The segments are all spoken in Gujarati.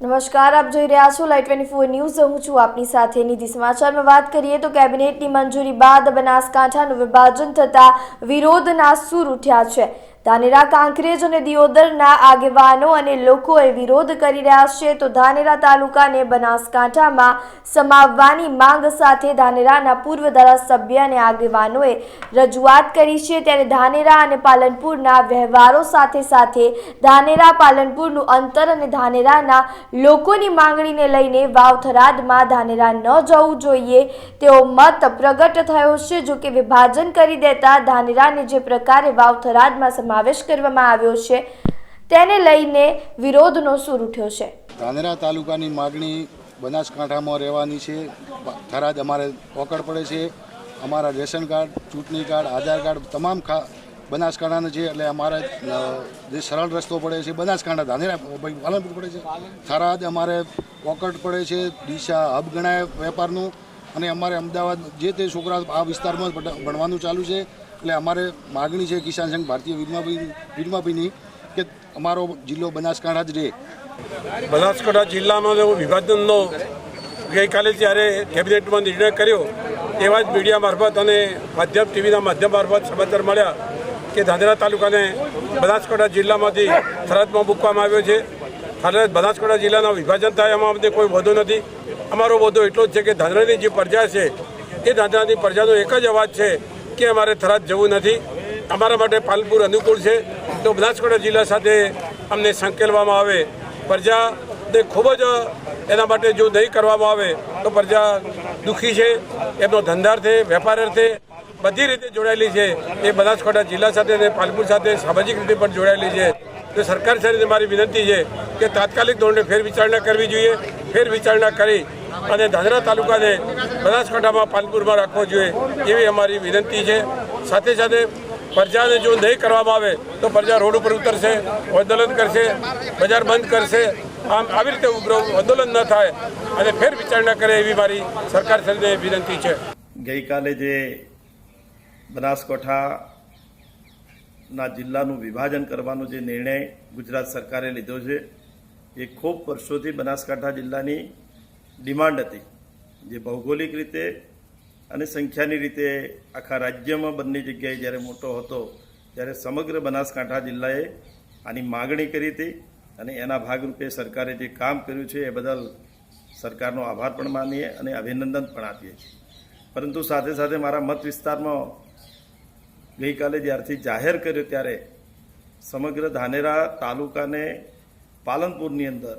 નમસ્કાર, આપ જોઈ રહ્યા છો લાઈટ ટ્વેન્ટી ફોર ન્યૂઝ હું છું આપની સાથે નિધિ સમાચારમાં વાત કરીએ તો કેબિનેટની મંજૂરી બાદ બનાસકાંઠાનું વિભાજન થતા વિરોધના સૂર ઉઠ્યા છે. ધાનેરા કાંકરેજ અને દિયોદરના આગેવાનો અને લોકોએ વિરોધ કરી રહ્યા છે તો ધાનેરા તાલુકાને બનાસકાંઠામાં સમાવવાની માંગ સાથે ધાનેરાના પૂર્વ ધારાસભ્ય અને આગેવાનોએ રજૂઆત કરી છે. ત્યારે ધાનેરા અને પાલનપુરના વ્યવહારો સાથે સાથે ધાનેરા, પાલનપુરનું અંતર અને ધાનેરાના લોકોની માંગણીને લઈને વાવથરાદમાં ધાનેરા ન જવું જોઈએ તેવો મત પ્રગટ થયો છે. જોકે વિભાજન કરી દેતા ધાનેરાને જે પ્રકારે વાવથરાદમાં સમાવેશ કરવામાં આવ્યો છે. તેને લઈને વિરોધનો સૂર ઉઠ્યો છે. ધાનેરા તાલુકાની માગણી બનાસકાંઠામાં રહેવાની છે. થરાદ અમારે ઓકળ પડે છે. અમારા રેશન કાર્ડ, ચૂંટણી કાર્ડ, આધાર કાર્ડ તમામ ખા, બનાસકાંઠાના છે એટલે અમારે જે સરળ રસ્તો પડે છે, બનાસકાંઠા ધાનેરા પાલનપુર પડે છે. થરાદ અમારે ઓકળ પડે છે દિશા હબ ગણાય વેપારનું અને અમારે અમદાવાદ જે તે છોકરા આ વિસ્તારમાં ભણવાનું ચાલુ છે. એટલે અમારે માગણી છે કિસાન સંઘ ભારતીય વીરમાભાઈ વીરમાભાઈની કે અમારો જિલ્લો બનાસકાંઠા જ રહે. બનાસકાંઠા જિલ્લામાં જો વિભાજનનો ગઈકાલે જ્યારે કેબિનેટમાં નિર્ણય કર્યો, એવા જ મીડિયા મારફત અને માધ્યમ ટીવીના માધ્યમ મારફત સમાચાર મળ્યા કે ધાંધ્રા તાલુકાને બનાસકાંઠા જિલ્લામાંથી સરહદમાં મૂકવામાં આવ્યો છે. થરાદ બનાસકાંઠા જિલ્લાના વિભાજન થાય એમાં અમને કોઈ વધુ નથી. અમારો વધુ એટલો જ છે કે ધાંધ્રાની જે પ્રજા છે, એ ધાંધ્રાની પ્રજાનો એક જ અવાજ છે કે અમારે થરાદ જવું નથી. અમારા માટે પાલનપુર અનુકૂળ છે. તો બનાસકાંઠા જિલ્લા સાથે અમને સંકેલવામાં આવે. પ્રજાને ખૂબ જ એના માટે જો નહીં કરવામાં આવે, તો પ્રજા દુઃખી છે. એમનો વેપાર અર્થે બધી રીતે જોડાયેલી છે. એ બનાસકાંઠા જિલ્લા સાથે અને પાલનપુર સાથે સામાજિક રીતે પણ જોડાયેલી છે. તો સરકાર સાથે મારી વિનંતી છે કે તાત્કાલિક ધોરણે ફેર વિચારણા કરવી જોઈએ. ફેર વિચારણા કરી અને ધાનેરા તાલુકાને બનાસકાંઠામાં પાલનપુરમાં રાખવો જોઈએ એવી અમારી વિનંતી છે. સાથે સાથે પ્રજાને જો નહીં કરવામાં આવે તો પ્રજા રોડ ઉપર ઉતરશે, આંદોલન કરશે, બજાર બંધ કરશે. આમ આવી રીતે ઉગ્ર આંદોલન ન થાય અને ફેર વિચારણા કરે એવી મારી સરકાર સાથે વિનંતી છે. ગઈકાલે જે બનાસકાંઠાના જિલ્લાનું વિભાજન કરવાનો જે નિર્ણય ગુજરાત સરકારે લીધો છે, એ ખૂબ વર્ષોથી બનાસકાંઠા જિલ્લાની ડિમાન્ડ હતી. જે ભૌગોલિક રીતે અને સંખ્યાની રીતે આખા રાજ્યમાં બંને જગ્યાએ જ્યારે મોટો હતો, ત્યારે સમગ્ર બનાસકાંઠા જિલ્લાએ આની માગણી કરી હતી અને એના ભાગરૂપે સરકારે જે કામ કર્યું છે એ બદલ સરકારનો આભાર પણ માનીએ અને અભિનંદન પણ આપીએ છીએ. પરંતુ સાથે સાથે મારા મત વિસ્તારમાં ગઈકાલે જ્યારથી જાહેર કર્યો ત્યારે સમગ્ર ધાનેરા તાલુકાને પાલનપુરની અંદર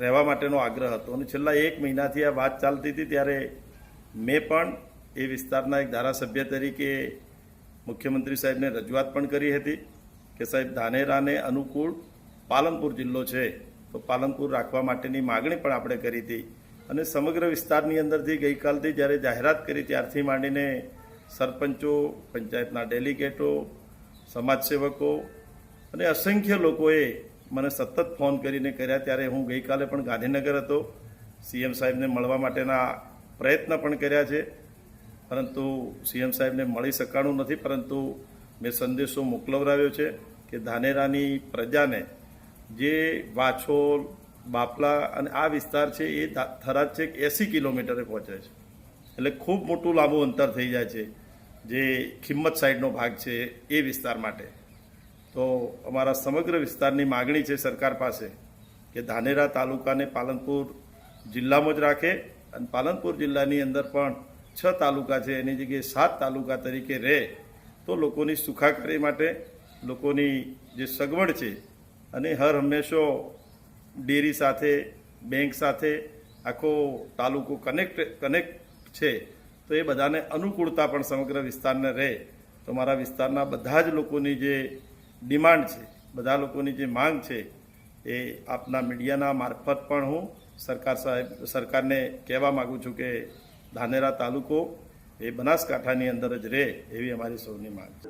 રહેવા માટેનો આગ્રહ હતો. અને છેલ્લા એક મહિનાથી આ વાત ચાલતી હતી, ત્યારે મેં પણ એ વિસ્તારના એક ધારાસભ્ય તરીકે મુખ્યમંત્રી સાહેબને રજૂઆત પણ કરી હતી કે સાહેબ, ધાનેરાને અનુકૂળ પાલનપુર જિલ્લો છે, તો પાલનપુર રાખવા માટેની માગણી પણ આપણે કરી હતી. અને સમગ્ર વિસ્તારની અંદરથી ગઈકાલથી જ્યારે જાહેરાત કરી, ત્યારથી માંડીને સરપંચો, પંચાયતના ડેલિગેટો, સમાજસેવકો અને અસંખ્ય લોકોએ મને સતત ફોન કરીને કર્યા ત્યારે હું ગઈકાલે પણ ગાંધીનગર હતો. સીએમ સાહેબને મળવા માટેના પ્રયત્ન પણ કર્યા છે. પરંતુ સીએમ સાહેબને મળી શકાણું નથી, પરંતુ મેં સંદેશો મોકલવરાવ્યો છે કે ધાનેરાની પ્રજાને જે વાછોલ, બાપલા અને આ વિસ્તાર છે એ થરાદ છે એંસી કિલોમીટરે પહોંચે છે. એટલે ખૂબ મોટું લાંબુ અંતર થઈ જાય છે. જે ખિંમત સાઈડનો ભાગ છે એ વિસ્તાર માટે. તો અમારા સમગ્ર વિસ્તારની માગણી છે સરકાર પાસે કે ધાનેરા તાલુકાને પાલનપુર જિલ્લામાં જ રાખે અને પાલનપુર જિલ્લાની અંદર પણ છ તાલુકા છે, એની જગ્યાએ સાત તાલુકા તરીકે રહે તો લોકોની સુખાકારી માટે લોકોની જે સગવડ છે અને હર હંમેશો ડેરી સાથે, બેંક સાથે આખો તાલુકો કનેક્ટ કનેક્ટ છે તો એ બધાને અનુકૂળતા પણ સમગ્ર વિસ્તારને રહે. તો મારા વિસ્તારના બધા જ લોકોની જે ડિમાન્ડ છે. બધા લોકોની જે માંગ છે એ આપના મીડિયાના મારફત પણ હું સરકાર સાહેબ, સરકારને કહેવા માગું છું કે ધાનેરા તાલુકો એ બનાસકાંઠાની અંદર જ રહે એવી અમારી સૌની માંગ છે.